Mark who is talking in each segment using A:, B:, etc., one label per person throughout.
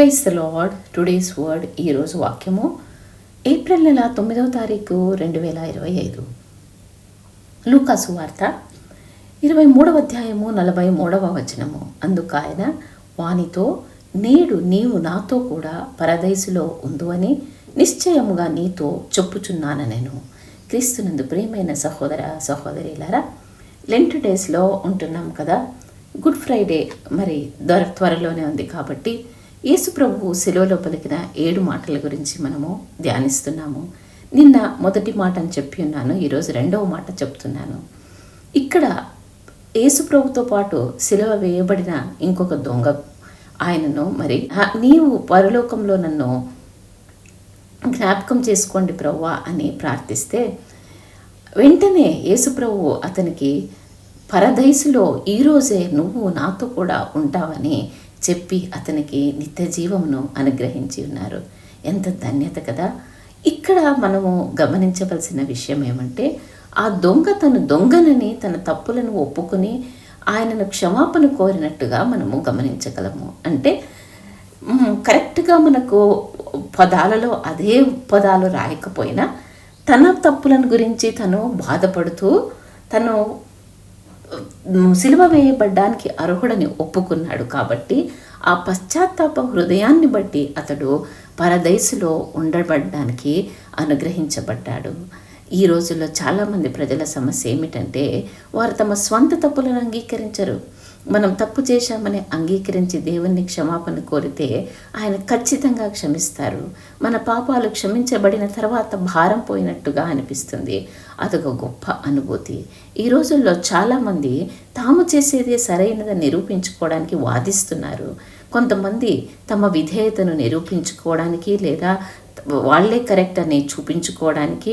A: Price lord. Today's word ఈరోజు వాక్యము. April నెల తొమ్మిదవ తారీఖు రెండు వేల ఇరవై ఐదు. లూకాసు వార్త ఇరవై మూడవ అధ్యాయము నలభై మూడవ వచనము. అందుకు ఆయన వానితో నేడు నీవు నాతో కూడా పరదైసులో ఉందు అని నిశ్చయముగా నీతో చెప్పుచున్నాను నేను. క్రీస్తునందు ప్రియమైన సహోదర సహోదరిలారా లెంట్ డేస్లో ఉంటున్నాం కదా. గుడ్ ఫ్రైడే మరి త్వరలోనే ఉంది కాబట్టి యేసు ప్రభువు సెలవులో పలికిన ఏడు మాటల గురించి మనము ధ్యానిస్తున్నాము. నిన్న మొదటి మాట అని చెప్పి ఉన్నాను ఈరోజు రెండవ మాట చెప్తున్నాను. ఇక్కడ యేసు ప్రభుతో పాటు శిలువ వేయబడిన ఇంకొక దొంగ ఆయనను మరి నీవు పరలోకంలో నన్ను జ్ఞాపకం చేసుకోండి ప్రవ్వా అని ప్రార్థిస్తే వెంటనే యేసుప్రభు అతనికి పరదైసులో ఈరోజే నువ్వు నాతో కూడా ఉంటావని చెప్పి అతనికి నిత్య జీవమును అనుగ్రహించి ఉన్నారు. ఎంత ధన్యత కదా! ఇక్కడ మనము గమనించవలసిన విషయం ఏమంటే ఆ దొంగ తను దొంగనని తన తప్పులను ఒప్పుకొని ఆయనను క్షమాపణ కోరినట్టుగా మనము గమనించగలము. అంటే కరెక్ట్గా మనకు పదాలలో అదే పదాలు రాయకపోయినా తన తప్పులను గురించి తను బాధపడుతూ తను సిలువ వేయబడ్డానికి అర్హుడని ఒప్పుకున్నాడు కాబట్టి ఆ పశ్చాత్తాప హృదయాన్ని బట్టి అతడు పరదైసులో ఉండబడ్డానికి అనుగ్రహించబడ్డాడు. ఈ రోజుల్లో చాలామంది ప్రజల సమస్య ఏమిటంటే వారు తమ స్వంత తప్పులను అంగీకరించరు. మనం తప్పు చేశామని అంగీకరించి దేవుణ్ణి క్షమాపణ కోరితే ఆయన ఖచ్చితంగా క్షమిస్తారు. మన పాపాలు క్షమించబడిన తర్వాత భారం పోయినట్టుగా అనిపిస్తుంది. అదొక గొప్ప అనుభూతి. ఈ రోజుల్లో చాలామంది తాము చేసేదే సరైనదని నిరూపించుకోవడానికి వాదిస్తున్నారు. కొంతమంది తమ విధేయతను నిరూపించుకోవడానికి లేదా వాళ్ళే కరెక్ట్ అని చూపించుకోవడానికి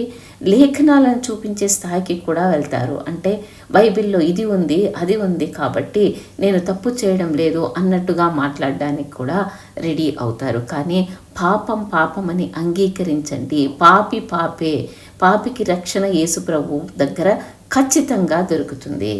A: లేఖనాలను చూపించే స్థాయికి కూడా వెళ్తారు. అంటే బైబిల్లో ఇది ఉంది అది ఉంది కాబట్టి నేను తప్పు చేయడం లేదు అన్నట్టుగా మాట్లాడడానికి కూడా రెడీ అవుతారు. కానీ పాపం పాపం అని అంగీకరించండి. పాపి పాపే పాపికి రక్షణ యేసు ప్రభు దగ్గర ఖచ్చితంగా దొరుకుతుంది.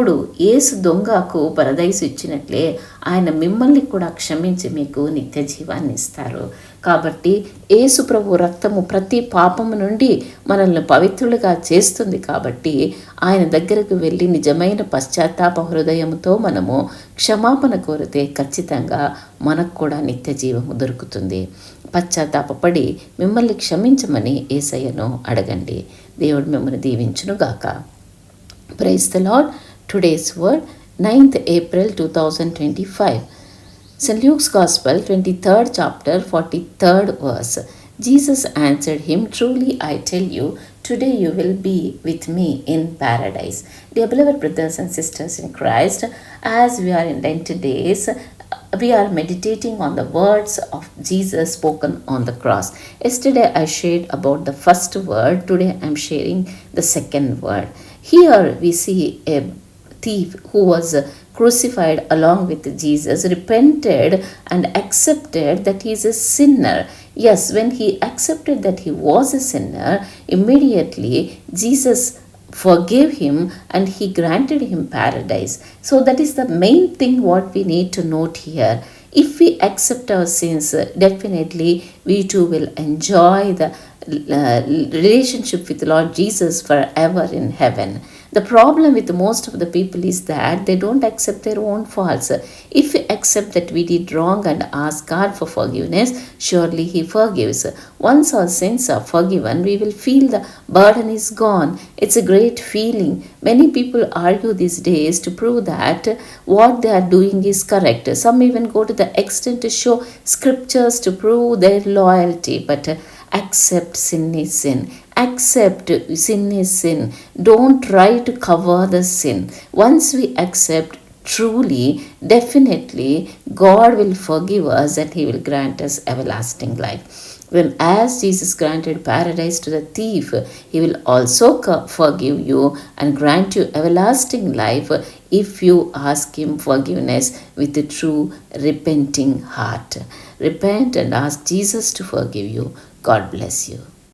A: అప్పుడు ఏసు దొంగకు పరదయసు ఇచ్చినట్లే ఆయన మిమ్మల్ని కూడా క్షమించి మీకు నిత్య జీవాన్ని ఇస్తారు. కాబట్టి ఏసు ప్రభు రక్తము ప్రతి పాపము నుండి మనల్ని పవిత్రులుగా చేస్తుంది కాబట్టి ఆయన దగ్గరకు వెళ్ళి నిజమైన పశ్చాత్తాప హృదయంతో మనము క్షమాపణ కోరితే ఖచ్చితంగా మనకు కూడా నిత్య జీవము దొరుకుతుంది. పశ్చాత్తాపపడి మిమ్మల్ని క్షమించమని ఏసయ్యను అడగండి. దేవుడు మిమ్మల్ని దీవించునుగాక. Praise the Lord Today's word, 9th April 2025. St. Luke's Gospel, 23rd chapter, 43rd verse. Jesus answered him, Truly I tell you, today you will be with me in paradise. Dear beloved brothers and sisters in Christ, as we are in Lent days, we are meditating on the words of Jesus spoken on the cross. Yesterday I shared about the first word, today I am sharing the second word. Here we see a thief who was crucified along with Jesus, repented and accepted that he is a sinner. Yes, when he accepted that he was a sinner, immediately Jesus forgave him and he granted him paradise. So that is the main thing what we need to note here. If we accept our sins, definitely we too will enjoy the uh, relationship with the Lord Jesus forever in heaven. The problem with most of the people is that they don't accept their own faults. If we accept that we did wrong and ask God for forgiveness, surely He forgives. Once our sins are forgiven, we will feel the burden is gone. It's a great feeling. Many people argue these days to prove that what they are doing is correct. Some even go to the extent to show scriptures to prove their loyalty. But accept sin is sin accept sin is sin. Don't try to cover the sin. Once we accept truly definitely god will forgive us and he will grant us everlasting life. When as jesus granted paradise to the thief he will also forgive you and grant you everlasting life if you ask him forgiveness with a true repenting heart. Repent and ask jesus to forgive you. God bless you